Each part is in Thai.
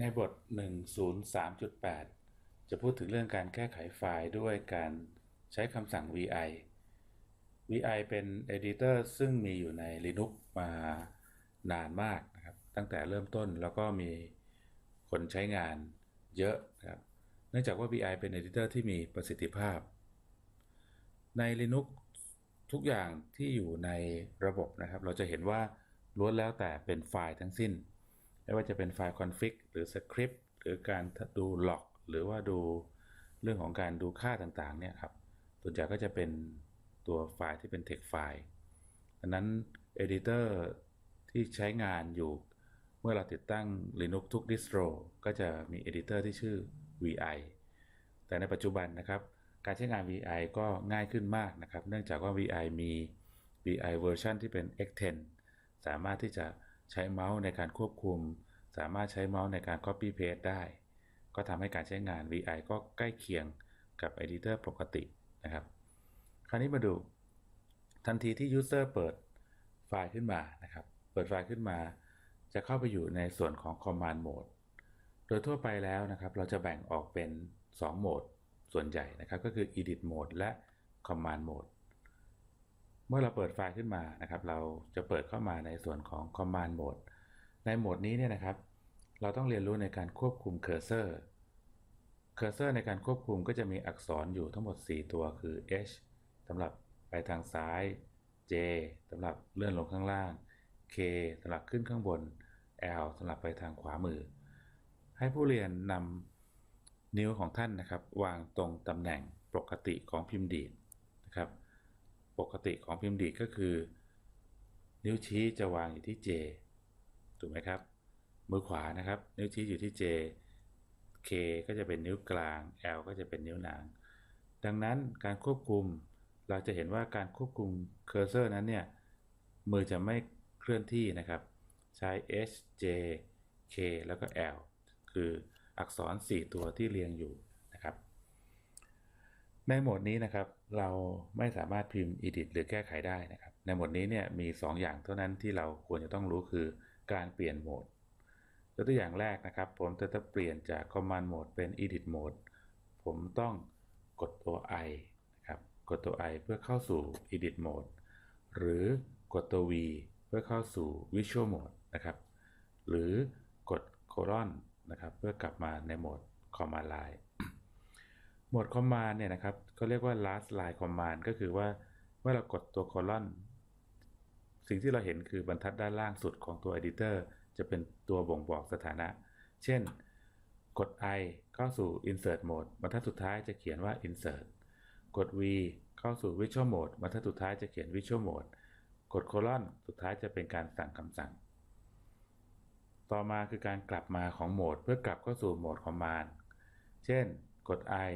ในบท 103.8 จะพูดถึงเรื่องการแก้ไขไฟล์ด้วยการใช้คำสั่ง vi vi เป็น editor ซึ่งมีอยู่ใน Linux มานานมากนะครับ ตั้งแต่เริ่มต้นแล้วก็มีคนใช้งานเยอะนะครับ เนื่องจากว่า vi เป็น editor ที่มีประสิทธิภาพ ใน Linux ทุกอย่างที่อยู่ในระบบนะครับ เราจะเห็นว่าล้วนแล้วแต่เป็นไฟล์ทั้งสิ้น ไม่ว่าจะเป็นไฟล์ config หรือ script หรือการดู log หรือว่าดูเรื่องของการดูค่าต่างๆเนี่ยครับส่วนใหญ่ก็จะเป็นตัวไฟล์ที่เป็น text ไฟล์ดังนั้น editor ที่ใช้งานอยู่ เมื่อเราติดตั้ง Linux ทุก distro ก็จะมี editor ที่ชื่อ vi แต่ในปัจจุบันนะครับ การใช้งาน vi ก็ง่ายขึ้นมากนะครับ เนื่องจากว่า vi มี vi เวอร์ชันที่เป็น x10 สามารถที่จะ ใช้เมาส์ในการควบคุม สามารถใช้เมาส์ในการ copy paste ได้ ก็ทำให้การใช้งาน vi ก็ใกล้เคียงกับ editor ปกตินะครับ คราวนี้มาดู ทันทีที่ user เปิดไฟล์ขึ้นมานะครับ เปิดไฟล์ขึ้นมา จะเข้าไปอยู่ในส่วนของ command mode โดยทั่วไปแล้วนะครับ เราจะแบ่งออกเป็น 2 โหมดส่วนใหญ่นะครับ ก็คือ edit mode และ command mode เมื่อเราเปิดไฟล์ขึ้นมานะครับ เราจะเปิดเข้ามาในส่วนของ command mode ในโหมดนี้เนี่ยนะครับ เราต้องเรียนรู้ในการควบคุมเคอร์เซอร์เคอร์เซอร์ในการควบคุมก็จะมีอักษรอยู่ทั้งหมด 4 ตัวคือ H สำหรับไปทางซ้าย J สำหรับเลื่อนลงข้างล่าง K สำหรับขึ้นข้างบน L สำหรับไปทางขวามือ ให้ผู้เรียนนำนิ้วของท่านนะครับ วางตรงตำแหน่งปกติของพิมพ์ดีดนะครับ ปกติของพิมพ์ดีดก็คือ นิ้วชี้จะวางอยู่ที่ J ถูกไหมครับ มือขวานะครับ นิ้วชี้อยู่ที่ J K ก็จะเป็นนิ้วกลาง L ก็จะเป็นนิ้วนาง ดังนั้นการควบคุมเราจะเห็นว่าการควบคุมเคอร์เซอร์นั้นเนี่ย มือจะไม่เคลื่อนที่นะครับ ใช้ H J K แล้วก็ L คืออักษร 4 ตัวที่เรียงอยู่ ในโหมดนี้นะครับเราไม่สามารถพิมพ์ edit หรือแก้ไขได้นะครับ ในโหมดนี้เนี่ยมี 2 อย่างเท่านั้นที่เราควรจะต้องรู้คือการเปลี่ยนโหมดยกตัวอย่างแรกนะครับ ผมจะเปลี่ยนจาก command mode เป็น edit mode ผมต้องกดตัว i นะครับกดตัว i เพื่อเข้าสู่ edit mode หรือกดตัว v เพื่อเข้าสู่ visual mode นะครับหรือกด colon นะครับเพื่อกลับมาในโหมด command line หมด command เนี่ยนะครับก็เรียกว่า last line command ก็คือว่าเมื่อเรากดตัว colon สิ่งที่เราเห็นคือบรรทัดด้านล่างสุดของตัว editor จะเป็นตัวบ่งบอกสถานะ เช่น กด i เข้าสู่ insert mode บรรทัดสุดท้ายจะเขียนว่า insert กด v เข้าสู่ visual mode บรรทัดสุดท้ายจะเขียน visual mode กด colon สุดท้ายจะเป็นการสั่งคำสั่ง ต่อมาคือการกลับมาของโหมด เพื่อกลับเข้าสู่โหมด command เช่น กด i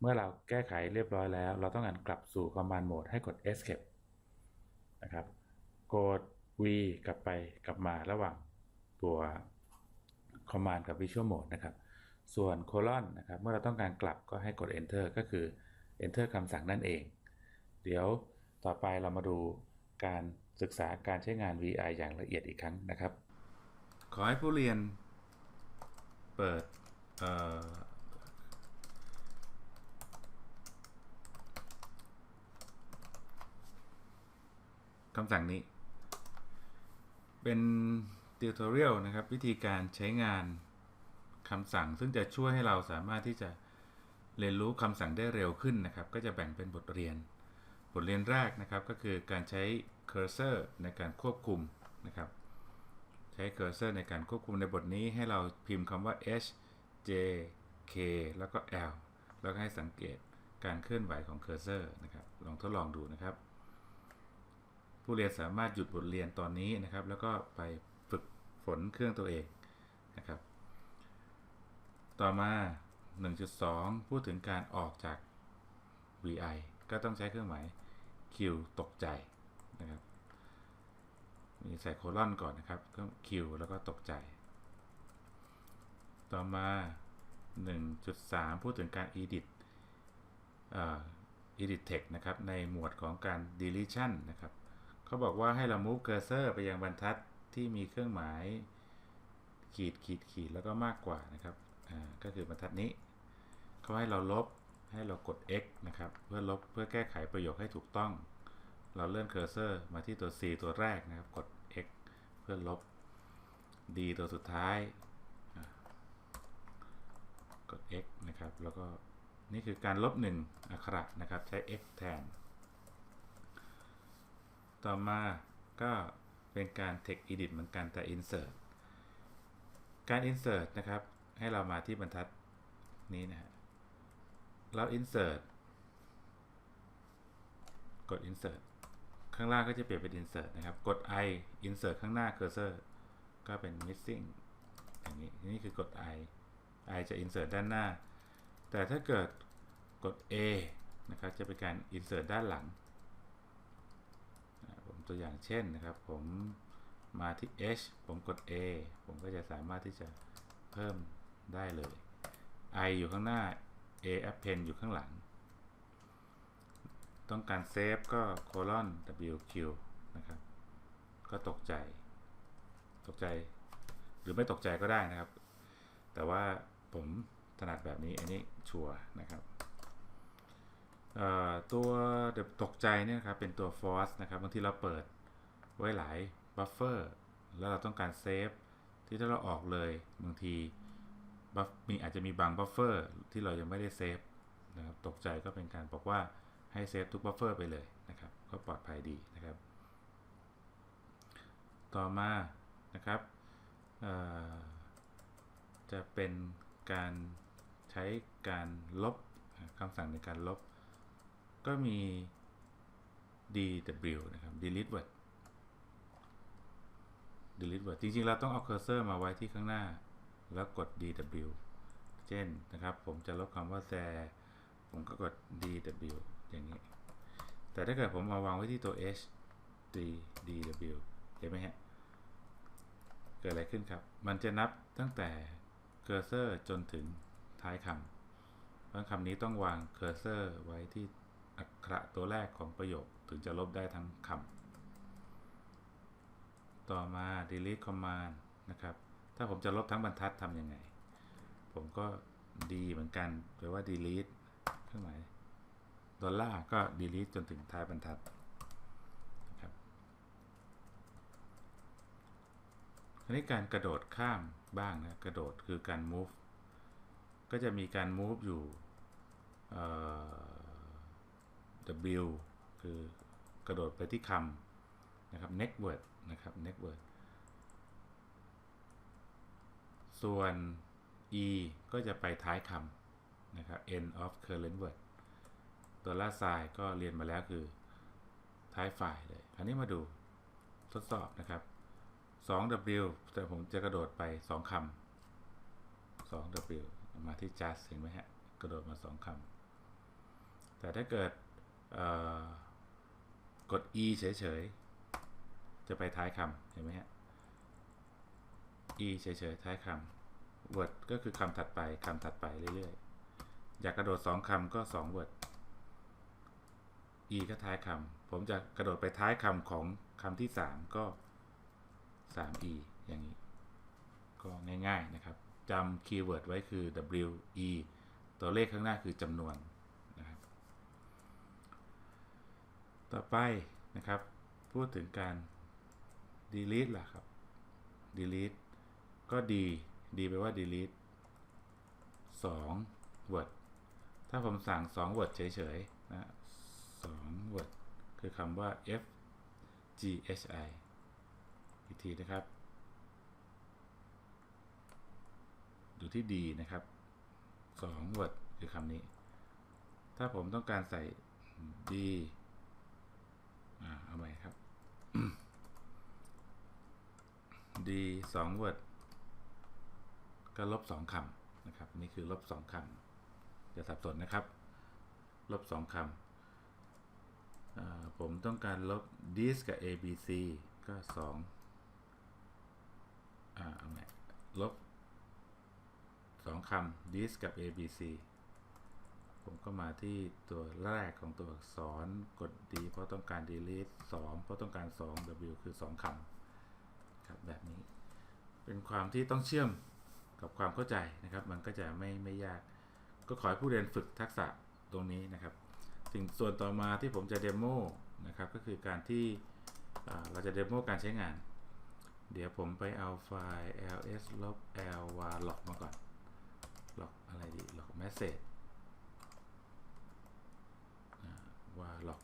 เมื่อเราแก้ไขเรียบร้อยแล้ว เราต้องการกลับสู่ command mode ให้กด escape นะครับ กด v กลับไปกลับมาระหว่างตัว command กับ visual mode นะครับ ส่วน colon นะครับ เมื่อเราต้องการกลับก็ให้กด enter ก็คือ enter คำสั่งนั่นเอง เดี๋ยวต่อไปเรามาดูการศึกษาการใช้งาน vi อย่างละเอียดอีกครั้งนะครับ ขอให้ผู้เรียนเปิด คำสั่งนี้ เป็นติวทอเรียลนะครับ วิธีการใช้งานคำสั่ง ซึ่งจะช่วยให้เราสามารถที่จะเรียนรู้คำสั่งได้เร็วขึ้นนะครับ ก็จะแบ่งเป็นบทเรียน บทเรียนแรกนะครับก็คือการใช้เคอร์เซอร์ในการควบคุมนะครับ ใช้เคอร์เซอร์ในการควบคุมในบทนี้ให้เราพิมพ์คำว่า h j k แล้วก็ l แล้วก็ให้สังเกตการเคลื่อนไหวของเคอร์เซอร์นะครับ ลองทดลองดูนะครับ ผู้เรียนสามารถหยุดบทเรียนตอนนี้นะครับ แล้วก็ไปฝึกฝนเครื่องตัวเองนะครับ ต่อมา 1.2 พูดถึงการออกจาก vi ก็ต้องใช้เครื่องหมาย q ตกใจนะครับ มีใส่โคลอนก่อนนะครับเครื่อง q แล้วก็ตกใจ ต่อมา 1.3 พูดถึงการ edit เอ่อ edit text นะครับ ในหมวดของการ deletion นะครับ เขาบอกว่าให้เรา move cursor ไปยังบรรทัดที่มีเครื่องหมาย ขีดขีดขีดแล้วก็มากกว่านะครับอ่าก็คือบรรทัดนี้ เขาให้เราลบให้เรากด x นะครับเพื่อลบเพื่อแก้ไขประโยคให้ถูกต้อง เราเลื่อนเคอร์เซอร์มาที่ตัว c ตัวแรกนะครับกด x เพื่อลบ d ตัวสุดท้ายกด x นะครับ แล้วก็นี่คือการลบ1อักขระนะครับ ใช้ x แทน ต่อมาก็เป็นการ text edit เหมือนกันแต่ insert การ insert นะครับ ให้เรามาที่บรรทัดนี้นะฮะเรา insert กด insert ข้างล่างก็จะเปลี่ยนเป็น insert นะครับ กด i insert ข้างหน้า cursor ก็เป็น missing อย่างนี้ นี่คือกด i i จะ insert ด้านหน้า แต่ถ้าเกิดกด a นะครับ จะเป็นการ insert ด้านหลัง ตัวอย่างเช่นนะครับ ผมมาที่ h ผมกด a ผมก็จะสามารถที่จะเพิ่มได้เลย i อยู่ข้างหน้า a append อยู่ข้างหลัง ต้องการเซฟก็ colon wq นะครับ ก็ตกใจ ตกใจ หรือไม่ตกใจก็ได้นะครับ แต่ว่าผมถนัดแบบนี้อันนี้ชัวร์นะครับ ตัวตกใจเนี่ยครับเป็นตัว force นะครับบางทีเราเปิดไว้หลายบัฟเฟอร์แล้วเราต้องการเซฟที่ถ้าเราออกเลยบางทีมีอาจจะมีบางบัฟเฟอร์ที่เรายังไม่ได้เซฟนะครับตกใจก็เป็นการบอกว่าให้เซฟทุกบัฟเฟอร์ไปเลยนะครับ ก็ปลอดภัยดีนะครับ ต่อมานะครับจะเป็นการใช้การลบคำสั่งในการลบ ก็มี dw นะครับ delete word delete word จริงๆ เราต้องเอาเคอร์เซอร์มาไว้ที่ข้างหน้า แล้วกด dw เช่นนะครับ ผมจะลบคำว่า there ผมก็กด dw อย่างนี้ แต่ถ้าเกิดผมมาวางไว้ที่ตัว h d dw เห็นไหมฮะ เกิดอะไรขึ้นครับ มันจะนับตั้งแต่เคอร์เซอร์จนถึงท้ายคำเพราะคำนี้ต้องวางเคอร์เซอร์ไว้ที่ อักขระตัวแรกของประโยคถึงจะลบได้ทั้งคำต่อมา delete command นะครับ ถ้าผมจะลบทั้งบรรทัดทำยังไง ผมก็ d เหมือนกันแปลว่า delete เครื่องหมายดอลลาร์ก็ delete จนถึงท้ายบรรทัดนะครับอันนี้การกระโดดข้ามบ้างนะกระโดดคือการ move ก็จะมีการ move อยู่ W คือกระโดดไปที่คำนะครับ next word นะครับ next word ส่วน e ก็จะไปท้ายคำนะครับ end of current word ตัวล่าทรายก็เรียนมาแล้วคือท้ายฝ่ายเลย คราวนี้มาดูทดสอบนะครับ 2w แต่ผมจะกระโดดไป 2คำ 2w มาที่ just เห็นไหมฮะ กระโดดมา 2คำ แต่ถ้าเกิด กด e เฉยๆ จะไปท้ายคำเห็นไหมฮะ e เฉยๆ ท้ายคำ word ก็คือคำถัดไปคำถัดไปเรื่อยๆ อยากกระโดด 2คำก็ 2 word e ก็ท้ายคำ ผมจะกระโดดไปท้ายคำของคำที่ 3 ก็ 3e อย่างนี้ ก็ง่ายๆนะครับจำคีย์เวิร์ดไว้คือ w e ตัวเลขข้างหน้าคือจำนวนนะครับ ต่อไปนะครับ พูดถึงการ delete ล่ะครับ delete ก็ d d แปลว่า delete 2 word ถ้าผมสั่ง 2 word เฉยๆนะ2 word คือคำว่า f g h i อีกทีนะครับ ดูที่ d นะครับ 2 word คือคำนี้ ถ้าผมต้องการใส่ d เอาใหม่ครับ d 2 word ก็ลบ2คำนะครับนี่คือลบ2คำจะสับสนนะครับ ลบ2คำผมต้องการลบ this กับ abc ก็2อ่าเอาใหม่ลบ2คำ this กับ abc ผมก็มาที่ตัวแรกของตัวอักษรกด d เพราะต้องการ delete 2 เพราะต้องการ 2 w คือ 2คำครับแบบนี้ เป็นความที่ต้องเชื่อมกับความเข้าใจนะครับ มันก็จะไม่ไม่ยาก ก็ขอให้ผู้เรียนฝึกทักษะตรงนี้นะครับ สิ่งส่วนต่อมาที่ผมจะเดโมนะครับก็คือการที่เราจะเดโมการใช้งาน เดี๋ยวผมไปเอาไฟล์ ls ลบ l var log มาก่อน log อะไรดี log message อ่า var log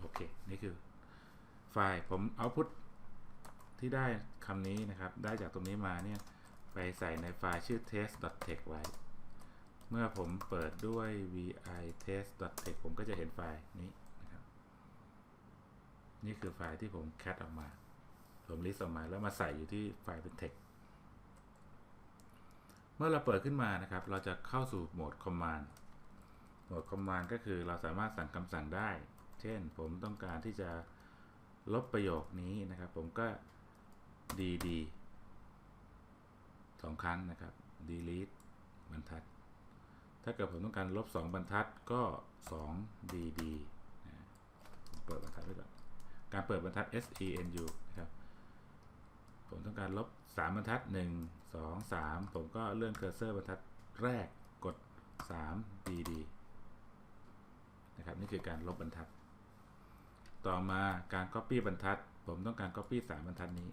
โอเค นี่คือไฟล์ผมเอาพุทที่ได้คำนี้นะครับ ได้จากตรงนี้มาเนี่ยไปใส่ในไฟล์ชื่อ test.txt ไว้ เมื่อผมเปิดด้วย vi test.txt ผมก็จะเห็นไฟล์นี้นะครับ นี่คือไฟล์ที่ผมแคทออกมา ผมลิสต์ออกมาแล้วมาใส่อยู่ที่ไฟล์เป็น text เมื่อเราเปิดขึ้นมานะครับ เราจะเข้าสู่โหมด command หมวด command ก็คือเราสามารถสั่งคำสั่งได้ เช่นผมต้องการที่จะลบประโยคนี้นะครับ ผมก็ dd สองครั้งนะครับ delete บรรทัด ถ้าเกิดผมต้องการลบ 2 บรรทัดก็2 dd นะเปิดบรรทัดไว้ก่อนการเปิดบรรทัด senu นะครับ ผมต้องการลบ 3 บรรทัด 1 2 3 ผมก็เลื่อนเคอร์เซอร์บรรทัดแรกกด 3 dd นะครับนี่คือการลบบรรทัด ต่อมาการ Copy บรรทัด ผมต้องการ Copy 3บรรทัดนี้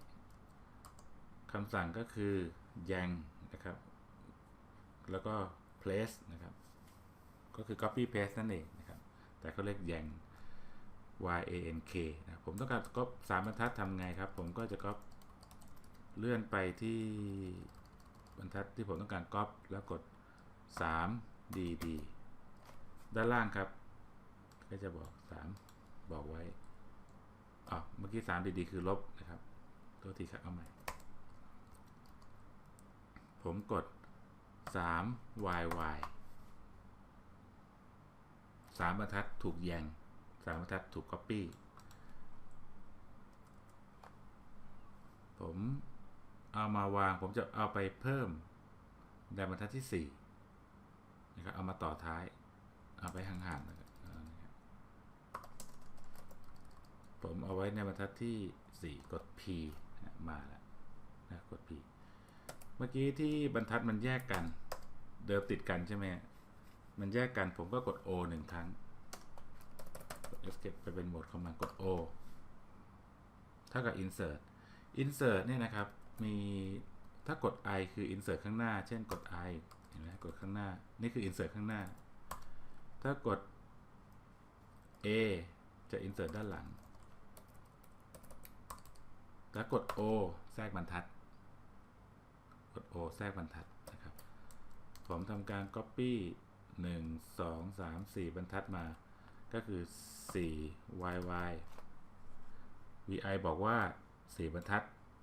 คำสั่งก็คือยังนะครับ แล้วก็ place นะครับ ก็คือ copy paste นั่นเองนะครับ แต่เขาเรียกยัง y a n k นะผมต้องการก๊อปสามบรรทัดทำไงครับ ผมก็จะก๊อปเลื่อนไปที่บรรทัดที่ผมต้องการก๊อปแล้วกด 3 dd ด้านล่างครับ ก็จะบอก 3 บอกไว้อ๋อเมื่อกี้3 dd คือลบนะครับ ตัวทีครับเอาใหม่ ผมกด 3 yy สามบรรทัดถูกแยงสามบรรทัดถูก copy ผมเอามาวางผมจะเอาไปเพิ่มในบรรทัดที่4นะครับเอามาต่อท้าย เอาไปห่างๆนะครับ ผมเอาไว้ในบรรทัดที่ 4 กด P นะมาแล้วนะกด P เมื่อกี้ที่บรรทัดมันแยกกัน เดิมติดกันใช่ไหมมันแยกกันผมก็กด O หนึ่งครั้ง กด escape ไปเป็นโหมดคอมมานด์กด O เท่ากับ insert insert เนี่ยนะครับ มีถ้ากด I คือ insert ข้างหน้า เช่นกด I เห็นไหมกดข้างหน้า นี่คือ insert ข้างหน้า ถ้ากด A จะ insert ด้านหลัง แล้วกด O แทรกบรรทัด กด O แทรกบรรทัดนะครับ ผมทำการ Copy 1 2 3 4 บรรทัดมา ก็คือ 4 yy vi บอกว่า 4 บรรทัด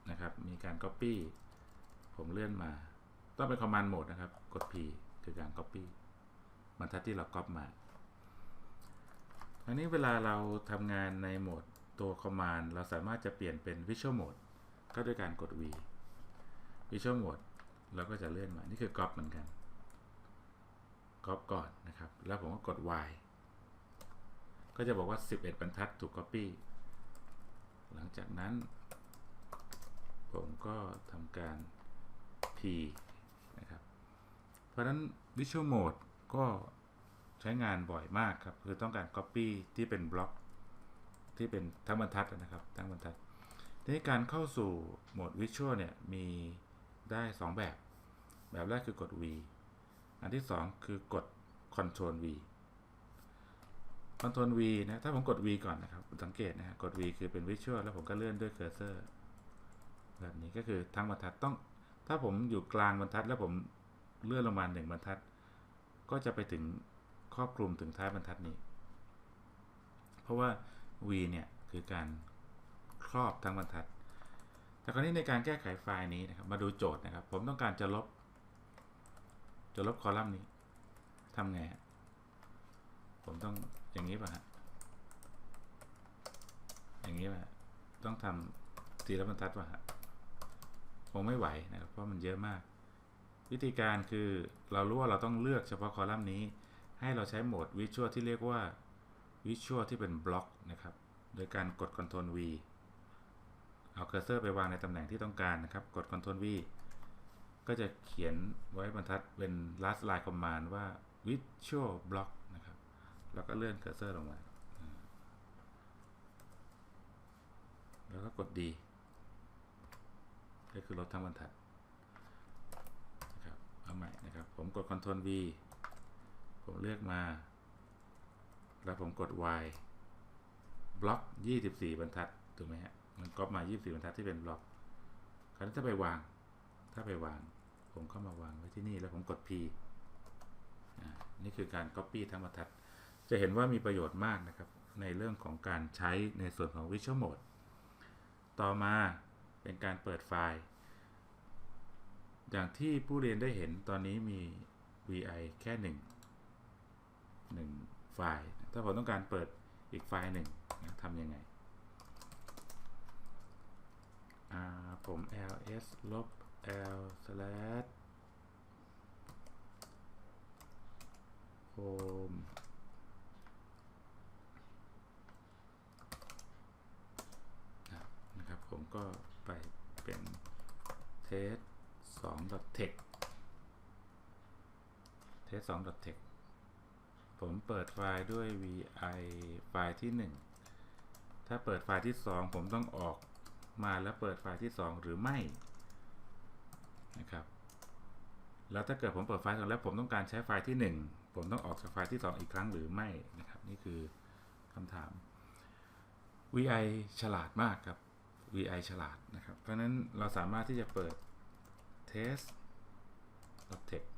นะครับ มีการ Copy ผมเลื่อนมา ต้องเป็น Command Mode นะครับ กด P คือการ Copy บรรทัดที่เรา Copy มา อันนี้เวลาเราทำงานในโหมด ตัว Command เราสามารถจะเปลี่ยนเป็น Visual Mode ก็ด้วยการกด V Visual Mode เราก็จะเลื่อนมา นี่คือก๊อปเหมือนกันก๊อปก่อนนะครับ แล้วผมก็กด Y ก็จะบอกว่า 11 บรรทัดถูก Copy หลังจากนั้น ผมก็ทำการ P นะครับ เพราะฉะนั้น Visual Mode ก็ใช้งานบ่อยมากครับ คือต้องการ Copy ที่เป็นบล็อก ที่เป็นทั้งบรรทัดนะครับทั้งบรรทัดทีนี้การเข้าสู่โหมด Visual เนี่ยมีได้ 2 แบบ แบบแรกคือกด V อันที่ 2 คือกด Ctrl V Ctrl V นะถ้าผมกด V ก่อนนะครับสังเกตนะฮะกด V คือเป็น Visual แล้วผมก็เลื่อนด้วยเคอร์เซอร์แบบนี้ก็คือทั้งบรรทัดต้อง ถ้าผมอยู่กลางบรรทัด แล้วผมเลื่อนลงมาหนึ่งบรรทัด ก็จะไปถึงครอบคลุมถึงท้ายบรรทัดนี้ เพราะว่า V เนี่ยคือการครอบทั้งบรรทัด แต่คราวนี้ในการแก้ไขไฟล์นี้นะครับ มาดูโจทย์นะครับ ผมต้องการจะลบ จะลบคอลัมน์นี้ทำไงฮะผมต้องอย่างนี้ป่ะฮะ อย่างนี้ป่ะฮะต้องทำทีละบรรทัดป่ะฮะ คงไม่ไหวนะครับ เพราะมันเยอะมาก วิธีการคือเรารู้ว่าเราต้องเลือกเฉพาะคอลัมน์นี้ ให้เราใช้โหมดวิชวลที่เรียกว่า วิชวลที่เป็นบล็อกนะครับ โดยการกด Ctrl V เอาเคอร์เซอร์ไปวางในตำแหน่งที่ต้องการนะครับ กด Ctrl V ก็จะเขียนไว้บรรทัดเป็น last line command ว่า visual block นะครับ แล้วก็เลื่อนเคอร์เซอร์ลงมา แล้วก็กด D ก็คือลดทั้งบรรทัดนะครับ เอาใหม่นะครับ ผมกด Ctrl V ผมเลือกมา แล้วผมกด Y บล็อก 24 บรรทัดถูกไหมฮะมันก๊อปมา 24 บรรทัดที่เป็นบล็อก คราวนี้ถ้าไปวาง ถ้าไปวาง ผมเข้ามาวางไว้ที่นี่แล้วผมกด P อ่านี่คือการ Copy ทั้งบรรทัด จะเห็นว่ามีประโยชน์มากนะครับ ในเรื่องของการใช้ในส่วนของ Visual Mode ต่อมาเป็นการเปิดไฟล์ อย่างที่ผู้เรียนได้เห็นตอนนี้มี vi แค่หนึ่งหนึ่งไฟล์ ถ้าผมต้องการเปิดอีกไฟล์หนึ่งนะทำยังไง ผม ls ลบ l slash home นะครับ ผมก็ไปเป็น test 2 text test 2 text ผมเปิดไฟล์ด้วย vi ไฟล์ที่ 1 ถ้าเปิดไฟล์ที่ 2 ผมต้องออกมาแล้วเปิดไฟล์ที่ 2 หรือไม่นะครับแล้วถ้าเกิดผมเปิดไฟล์สองแล้วผมต้องการใช้ไฟล์ที่ 1 ผมต้องออกจากไฟล์ที่ 2 อีกครั้งหรือไม่นะครับ นี่คือคำถาม vi ฉลาดมากครับ vi ฉลาดนะครับ เพราะนั้นเราสามารถที่จะเปิด test text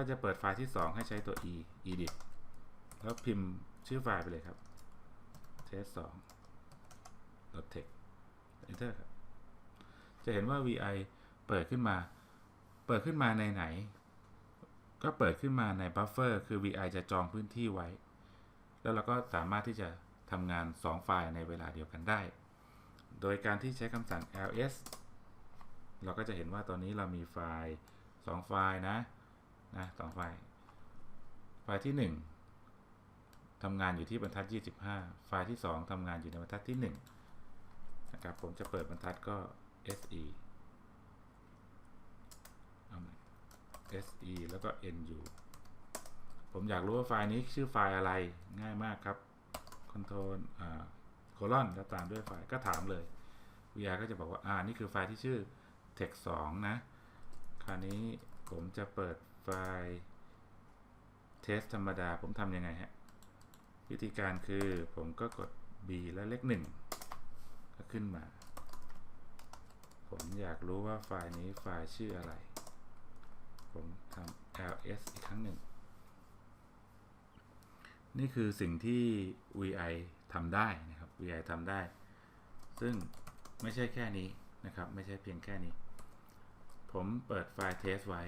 าจะเปิดไฟล์ที่ 2 ให้ใช้ตัว e edit แล้วพิมพ์ชื่อไฟล์ไปเลยครับ test 2 text enter ครับ จะเห็นว่า vi เปิดขึ้นมา เปิดขึ้นมาในไหน ก็เปิดขึ้นมาในบัฟเฟอร์คือ vi จะจองพื้นที่ไว้ แล้วเราก็สามารถที่จะทำงาน 2 ไฟล์ในเวลาเดียวกันได้ โดยการที่ใช้คำสั่ง ls เราก็จะเห็นว่าตอนนี้เรามีไฟล์ 2 ไฟล์นะ นะสองไฟล์ ไฟล์ที่ 1ทำงานอยู่ที่บรรทัด 25 ไฟล์ที่ 2ทำงานอยู่ในบรรทัดที่1นะครับผมจะเปิดบรรทัดก็ se เอาใหม่ se แล้วก็ nu ผมอยากรู้ว่าไฟล์นี้ชื่อไฟล์อะไรง่ายมากครับ control อ่า colon แล้วตามด้วยไฟล์ก็ถามเลย VR ก็จะบอกว่า อ่า นี่คือไฟล์ที่ชื่อ text 2นะ คราวนี้ผมจะเปิดไไฟล์ test ธรรมดาผมทำยังไงฮะ วิธีการคือผมก็กด B แล้วเลขหนึ่งก็ขึ้นมา ผมอยากรู้ว่าไฟล์นี้ไฟล์ชื่ออะไร ผมทำ ls อีกครั้งหนึ่ง นี่คือสิ่งที่ vi ทำได้นะครับ vi ทำได้ ซึ่งไม่ใช่แค่นี้นะครับ ไม่ใช่เพียงแค่นี้ ผมเปิดไฟล์ test ไว้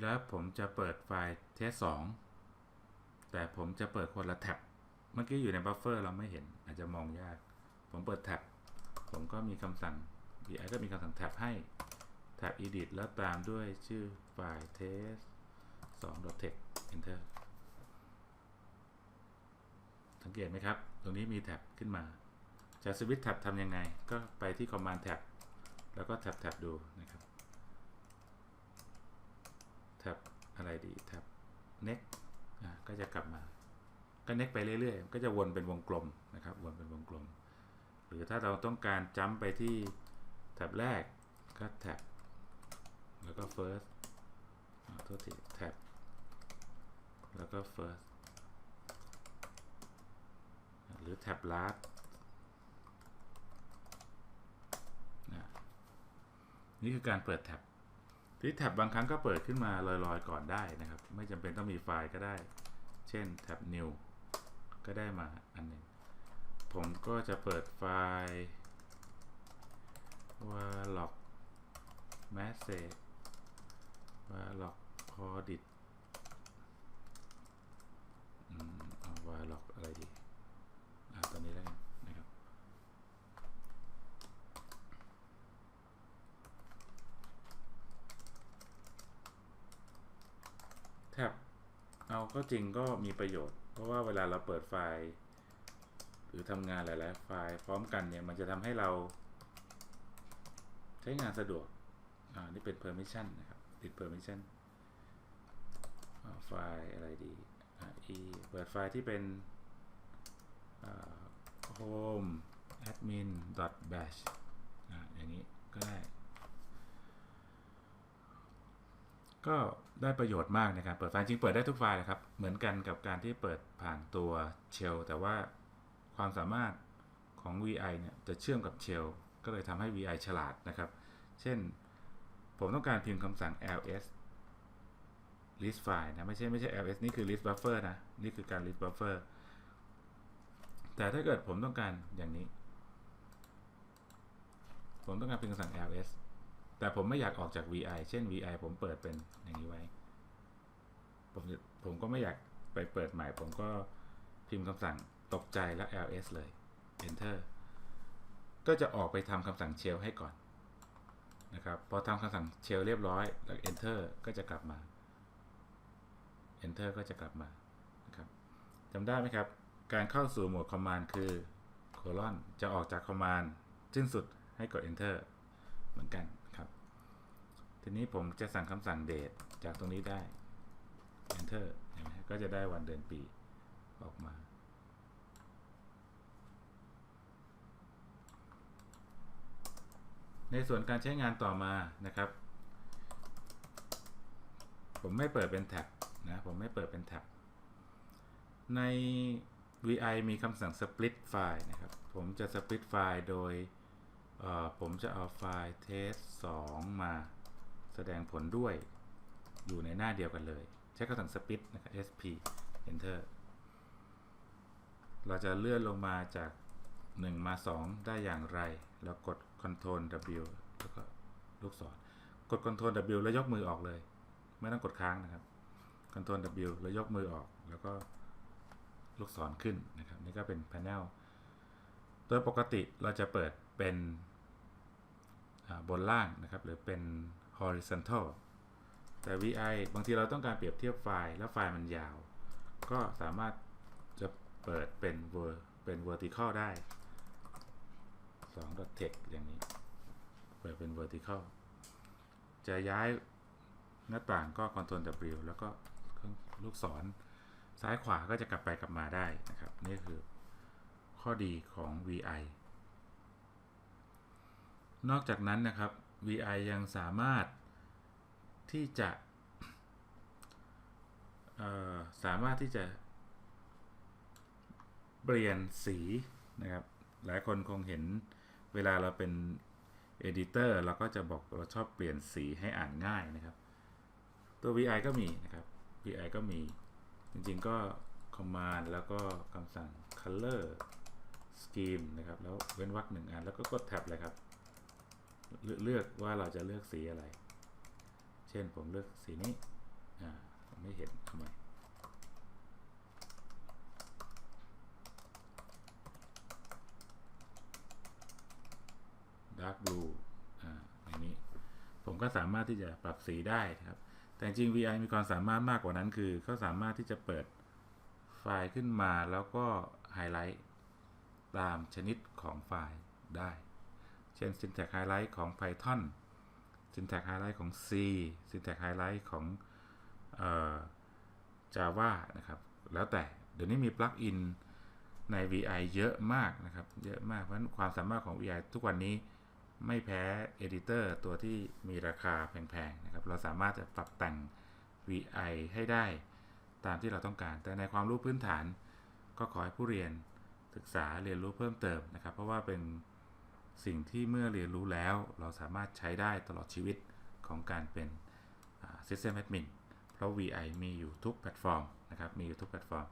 แล้วผมจะเปิดไฟล์ test 2แต่ผมจะเปิดคนละแท็บ เมื่อกี้อยู่ในบัฟเฟอร์เราไม่เห็นอาจจะมองยาก ผมเปิดแท็บ ผมก็มีคำสั่ง vi ก็มีคำสั่งแท็บให้แท็บ edit แล้วตามด้วยชื่อไฟล์ test 2 text enter สังเกตไหมครับ ตรงนี้มีแท็บขึ้นมา จะสวิตช์แท็บทำยังไง ก็ไปที่ command tab แล้วก็แท็บแท็บดูนะครับ แท็บอะไรดีแท็บ next ก็จะกลับมา ก็ next ไปเรื่อยๆ ก็จะวนเป็นวงกลมนะครับ วนเป็นวงกลม หรือถ้าเราต้องการจัมไปที่แท็บแรกก็แท็บ แล้วก็ first โทษทีแท็บ แล้วก็ first หรือแท็บ last นี่คือการเปิดแท็บ ที่แท็บบางครั้งก็เปิดขึ้นมาลอยๆ ก่อนได้นะครับ ไม่จำเป็นต้องมีไฟล์ก็ได้ เช่นแท็บ new ก็ได้มาอันหนึ่งผมก็จะเปิดไฟล์ warlock message warlock audit อืมเอา warlock อะไรดี อ่าตัวนี้แล้วกันนะครับ แท็บ เอาก็จริงก็มีประโยชน์ เพราะว่าเวลาเราเปิดไฟล์ หรือทำงานหลาย ๆ ไฟล์พร้อมกันเนี่ยมันจะทำให้เรา ใช้งานสะดวก อ่า นี่เป็น permission นะครับ ติด permission อ่าไฟล์อะไรดีอ่า e เปิดไฟล์ที่เป็นอ่า home admin bash อ่าอย่างนี้ก็ได้ ก็ได้ประโยชน์มากในการเปิดไฟล์จริงเปิดได้ทุกไฟล์เลยครับ เหมือนกันกับการที่เปิดผ่านตัว Shell แต่ว่าความสามารถของ VI เนี่ยจะเชื่อมกับ Shell ก็เลยทำให้ VI ฉลาดนะครับ เช่น ผมต้องการพิมพ์คำสั่ง ls list file นะไม่ใช่ไม่ใช่ ls นี่คือ list buffer นะ นี่คือการ list buffer แต่ถ้าเกิดผมต้องการอย่างนี้ ผมต้องการพิมพ์คำสั่ง ls แต่ผมไม่อยากออกจาก vi เช่น vi ผมเปิดเป็นอย่างนี้ไว้ ผมผมก็ไม่อยากไปเปิดใหม่ ผมก็พิมพ์คำสั่งตกใจแล้ว ls เลย enter ก็จะออกไปทำคำสั่ง shell ให้ก่อนนะครับ พอทำคำสั่ง shell เรียบร้อย แล้ว enter ก็จะกลับมา enter ก็จะกลับมานะครับจำได้ไหมครับ การเข้าสู่หมวด command คือ colon จะออกจาก command สิ้นสุดให้กด enter เหมือนกัน ทีนี้ผมจะสั่งคำสั่ง date จากตรงนี้ได้ enter เห็นไหมก็จะได้วันเดือนปีออกมา ในส่วนการใช้งานต่อมานะครับ ผมไม่เปิดเป็นแท็บนะผมไม่เปิดเป็นแท็บใน VI มีคำสั่ง split ไฟล์นะครับ ผมจะ split ไฟล์โดยผมจะเอาไฟล์ test 2 มา แสดงผลด้วยอยู่ในหน้าเดียวกันเลย ใช้คำสั่ง split นะครับ sp enter เราจะเลื่อนลงมาจาก 1 มา 2 ได้อย่างไรแล้วกด Ctrl W แล้วก็ลูกศร กด Ctrl W แล้วยกมือออกเลย ไม่ต้องกดค้างนะครับ Ctrl W แล้วยกมือออก แล้วก็ลูกศรขึ้นนะครับ นี่ก็เป็น Panel โดยปกติเราจะเปิดเป็นบนล่างนะครับ หรือเป็น horizontal แต่ VI บางทีเราต้องการเปรียบเทียบไฟล์ แล้วไฟล์มันยาว ก็สามารถจะเปิดเป็น ver เป็น vertical ได้2 text อย่างนี้ เปิดเป็น vertical จะย้ายหน้าต่างก็ Ctrl W แล้วก็ลูกศรซ้ายขวาก็จะกลับไปกลับมาได้นะครับ นี่คือข้อดีของ VI นอกจากนั้นนะครับ VI ยังสามารถที่จะสามารถที่จะเปลี่ยนสีนะครับ หลายคนคงเห็นเวลาเราเป็น Editor เราก็จะบอกเราชอบเปลี่ยนสีให้อ่านง่ายนะครับ ตัว VI ก็มีนะครับ VI ก็มี จริงๆก็ Command แล้วก็คำสั่ง Color Scheme นะครับ แล้วเว้นวรรคหนึ่งอันแล้วก็กดแท็บเลยครับ เลือกว่าเราจะเลือกสีอะไร เช่นผมเลือกสีนี้อ่าไม่เห็นทำไม dark blue อ่าอย่างนี้ ผมก็สามารถที่จะปรับสีได้ครับ แต่จริง VI มีความสามารถมากกว่านั้นคือเขาสามารถที่จะเปิดไฟล์ขึ้นมาแล้วก็ไฮไลท์ตามชนิดของไฟล์ได้ ช่น syntax highlight ของ Python syntax highlight ของ C syntax highlight ของออ Java นะครับ แล้วแต่ เดี๋ยวนี้มีปลั๊กอินใน VI เยอะมากนะครับ เยอะมาก เพราะฉะนั้นความสามารถของ VI ทุกวันนี้ไม่แพ้ Editor ตัวที่มีราคาแพงๆนะครับ เราสามารถจะปรับแต่ง VI ให้ได้ตามที่เราต้องการ แต่ในความรู้พื้นฐานก็ขอให้ผู้เรียนศึกษาเรียนรู้เพิ่มเติมนะครับ เพราะว่าเป็น สิ่งที่เมื่อเรียนรู้แล้วเราสามารถใช้ได้ตลอดชีวิตของการเป็น System Admin เพราะ VI มีอยู่ทุกแพลตฟอร์มนะครับมีอยู่ทุกแพลตฟอร์ม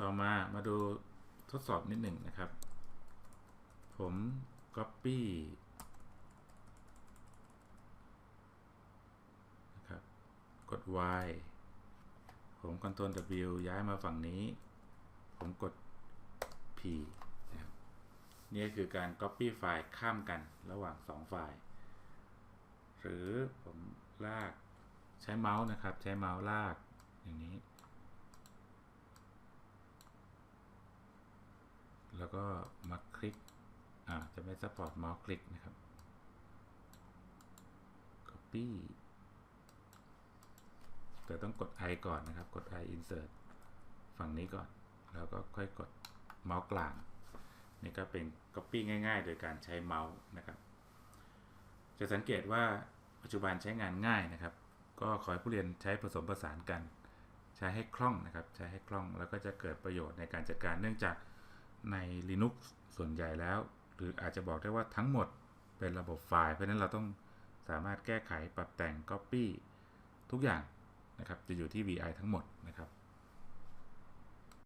ต่อมามาดูทดสอบนิดหนึ่งนะครับ ผม Copy นะครับกด Y ผม Ctrl W ย้ายมาฝั่งนี้ ผมกด P นี่คือการ Copy ไฟล์ข้ามกันระหว่าง 2 ไฟล์ หรือผมลากใช้เมาส์นะครับ ใช้เมาส์ลากอย่างนี้ แล้วก็มาคลิกอ่าจะไม่ซัพพอร์ตเมาส์คลิกนะครับ copy แต่ต้องกด i ก่อนนะครับ กด i insert ฝั่งนี้ก่อน แล้วก็ค่อยกดเมาส์กลาง นี่ก็เป็น copy ง่าย ๆ โดยการใช้เมาส์นะครับ จะสังเกตว่าปัจจุบันใช้งานง่ายนะครับ ก็ขอให้ผู้เรียนใช้ผสมผสานกัน ใช้ให้คล่องนะครับ ใช้ให้คล่องแล้วก็จะเกิดประโยชน์ในการจัดการเนื่องจากใน Linux ส่วนใหญ่แล้ว หรืออาจจะบอกได้ว่าทั้งหมดเป็นระบบไฟล์ เพราะนั้นเราต้องสามารถแก้ไขปรับแต่ง Copy ทุกอย่างนะครับ จะอยู่ที่ VI ทั้งหมดนะครับ